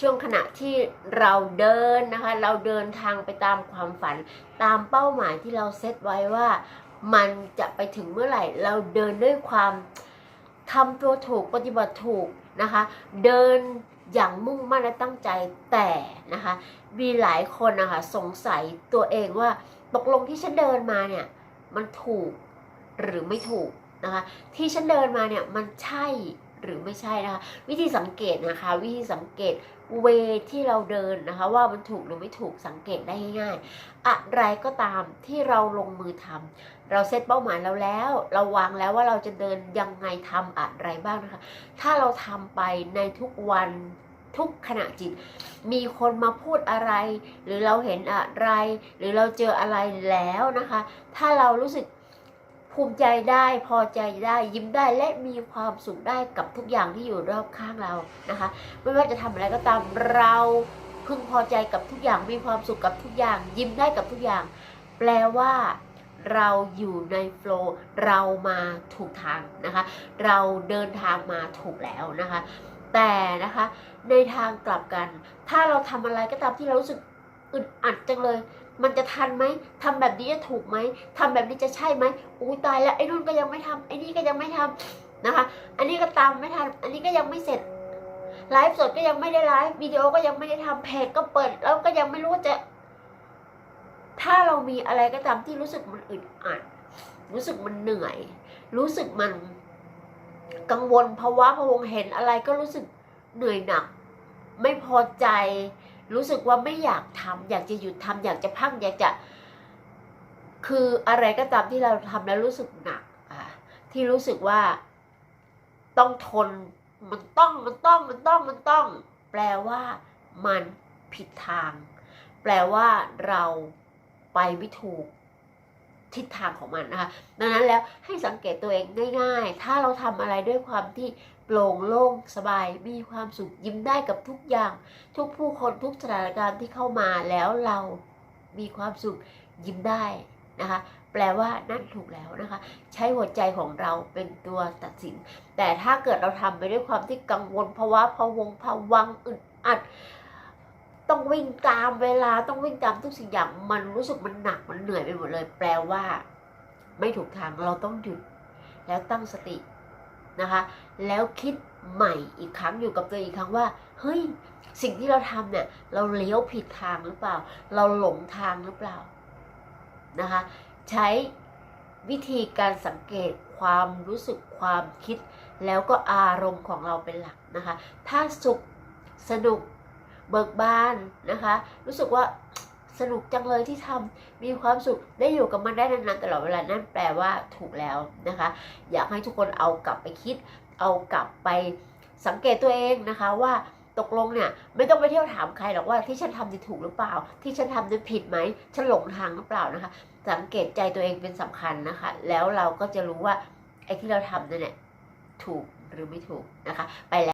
ช่วงขณะที่เราเดินนะคะ เราเดินทางไปตามความฝัน ตามเป้าหมายที่เราเซตไว้ว่า มันจะไปถึงเมื่อไหร่ เราเดินด้วยความทำตัวถูกปฏิบัติถูกนะคะ เดินอย่างมุ่งมั่นและตั้งใจแต่นะคะ มีหลายคนนะคะสงสัยตัวเองว่าตกลงที่ฉันเดินมาเนี่ยมันถูกหรือไม่ถูกนะคะ ที่ฉันเดินมาเนี่ยมันใช่ หรือไม่ใช่นะคะ วิธีสังเกตนะคะ วิธีสังเกตเวที่เราเดินนะคะ ว่ามันถูกหรือไม่ถูกสังเกตได้ง่ายๆ อะไรก็ตามที่เราลงมือทำเราเซตเป้าหมายเราแล้ว เราวางแล้วว่าเราจะเดินยังไงทำอะไรบ้างนะคะ ถ้าเราทำไปในทุกวันทุกขณะจิต มีคนมาพูดอะไร หรือเราเห็นอะไร หรือเราเจออะไรแล้วนะคะ ถ้าเรารู้สึก ภูมิใจได้พอใจได้ยิ้มได้และมีความสุขได้กับทุกอย่างที่อยู่รอบข้างเรานะคะ ไม่ว่าจะทำอะไรก็ตามเราพึงพอใจกับทุกอย่างมีความสุขกับทุกอย่าง ยิ้มได้กับทุกอย่าง แปลว่าเราอยู่ในโฟล์เรามาถูกทางนะคะ เราเดินทางมาถูกแล้วนะคะ แต่นะคะในทางกลับกัน ถ้าเราทำอะไรก็ตามที่เรารู้สึก อึดอัดจังเลย มันจะทันไหมทำแบบนี้จะถูกไหมทำแบบนี้จะใช่ไหมอุ้ยตายแล้วไอ้นู่นก็ยังไม่ทำไอ้นี่ก็ยังไม่ทำนะคะ อันนี้ก็ตามไม่ทัน อันนี้ก็ยังไม่เสร็จไลฟ์สดก็ยังไม่ได้ไลฟ์วิดีโอก็ยังไม่ได้ทำเพจก็เปิด แล้วก็ยังไม่รู้จะ ถ้าเรามีอะไรก็ตามที่รู้สึกมันอึดอัดรู้สึกมันเหนื่อย รู้สึกมันกังวลภาวะพวงเห็นอะไรก็รู้สึกเหนื่อยหนัก ไม่พอใจ รู้สึกว่าไม่อยากทำอยากจะหยุดทำอยากจะพักอยากจะ คืออะไรก็ตามที่เราทำแล้วรู้สึกหนักอะที่รู้สึกว่าต้องทนมันต้องมันต้องมันต้องมันต้อง แปลว่ามันผิดทาง แปลว่าเราไปไม่ถูก ทิศทางของมันนะคะ ดังนั้นแล้วให้สังเกตตัวเองง่าย ๆ ถ้าเราทำอะไรด้วยความที่โปร่งโล่งสบาย มีความสุขยิ้มได้กับทุกอย่าง ทุกผู้คนทุกสถานการณ์ที่เข้ามาแล้วเรามีความสุขยิ้มได้นะคะ แปลว่านั่นถูกแล้วนะคะ ใช้หัวใจของเราเป็นตัวตัดสิน แต่ถ้าเกิดเราทำไปด้วยความที่กังวลภาวะพะวงภาวังอึดอัด ต้องวิ่งตามเวลาต้องวิ่งตามทุกสิ่งอย่างมันรู้สึกมันหนักมันเหนื่อยไปหมดเลย แปลว่า ไม่ถูกทางเราต้องหยุด แล้วตั้งสตินะคะ แล้วคิดใหม่อีกครั้งอยู่กับตัวเองอีกครั้งว่าเฮ้ยสิ่งที่เราทำเนี่ย เราเลี้ยวผิดทางหรือเปล่า เราหลงทางหรือเปล่านะคะ ใช้วิธีการสังเกตความรู้สึกความคิด แล้วก็อารมณ์ของเราเป็นหลักนะคะ ถ้าสุขสนุก เบิกบานนะคะ รู้สึกว่าสนุกจังเลยที่ทำมีความสุขได้อยู่กับมันได้นานๆตลอดเวลานั่นแปลว่าถูกแล้วนะคะ อยากให้ทุกคนเอากลับไปคิด เอากลับไปสังเกตตัวเองนะคะว่าตกลงเนี่ยไม่ต้องไปเที่ยวถามใครหรอกว่าที่ฉันทำนี่ถูกหรือเปล่า ที่ฉันทำนี่ผิดไหมฉันหลงทางหรือเปล่านะคะ สังเกตใจตัวเองเป็นสำคัญนะคะ แล้วเราก็จะรู้ว่าไอ้ที่เราทำนั่นแหละถูกหรือไม่ถูกนะคะ ไปแล้ว